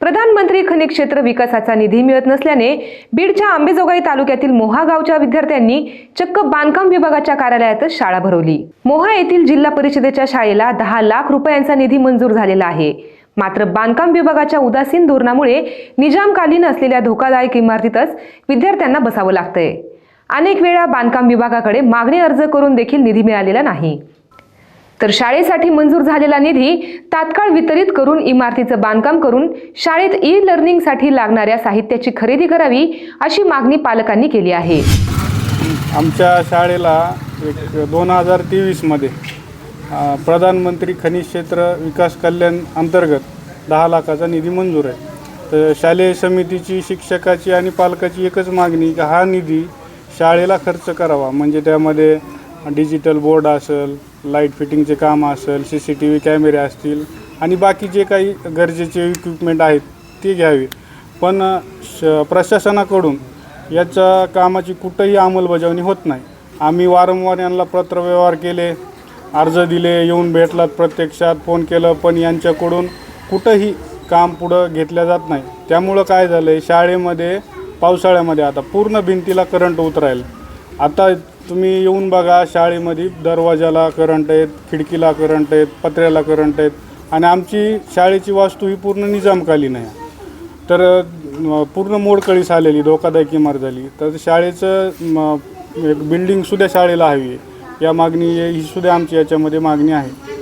प्रधानमंत्री खनिज क्षेत्र विकासाचा निधी मिळत नसल्याने बीडच्या आंबेजोगाई तालुक्यातील मोहा गावच्या विद्यार्थ्यांनी चक्क बांधकाम विभागाच्या कार्यालयातच शाळा भरवली. मोहा येथील जिल्हा परिषदेच्या शाळेला दहा लाख रुपयांचा निधी मंजूर झालेला आहे. मात्र बांधकाम विभागाच्या उदासीन धोरणामुळे निजामकालीन असलेल्या धोकादायक इमारतीतच विद्यार्थ्यांना बसावं लागतंय. अनेक वेळा बांधकाम विभागाकडे मागणी अर्ज करून देखील निधी मिळालेला नाही. तर शाळेसाठी मंजूर झालेला निधी तात्काळ वितरित करून इमारतीचं बांधकाम करून शाळेत ई लर्निंगसाठी लागणाऱ्या साहित्याची खरेदी करावी अशी मागणी पालकांनी केली आहे. आमच्या शाळेला एक दोन हजार तेवीसमध्ये प्रधानमंत्री खनिज क्षेत्र विकास कल्याण अंतर्गत दहा लाखाचा निधी मंजूर आहे. तर शालेय समितीची शिक्षकाची आणि पालकाची एकच मागणी की हा निधी शाळेला खर्च करावा. म्हणजे त्यामध्ये डिजिटल बोर्ड असेल लाइट फिटिंगचे काम असेल सी सी टी व्ही कॅमेरे असतील आणि बाकी जे काही गरजेचे इक्विपमेंट आहेत ते घ्यावे. पण श प्रशासनाकडून याच्या कामाची कुठंही अंमलबजावणी होत नाही. आम्ही वारंवार यांना पत्रव्यवहार केले अर्ज दिले येऊन भेटलात प्रत्यक्षात फोन केलं पण यांच्याकडून कुठंही काम पुढं घेतलं जात नाही. त्यामुळं काय झालं आहे शाळेमध्ये पावसाळ्यामध्ये आता पूर्ण भिंतीला करंट उतरायला. आता तुम्ही येऊन बघा शाळेमध्ये दरवाजाला करंट आहेत खिडकीला करंट आहेत पत्र्याला करंट आहेत. आणि आमची शाळेची वास्तू ही पूर्ण निजामकालीन आहे. तर पूर्ण मोडकळीस आलेली धोकादायक इमारत झाली. तर शाळेचं एक एक बिल्डिंगसुद्धा शाळेला हवी आहे. या मागणी ही सुद्धा आमची याच्यामध्ये मागणी आहे.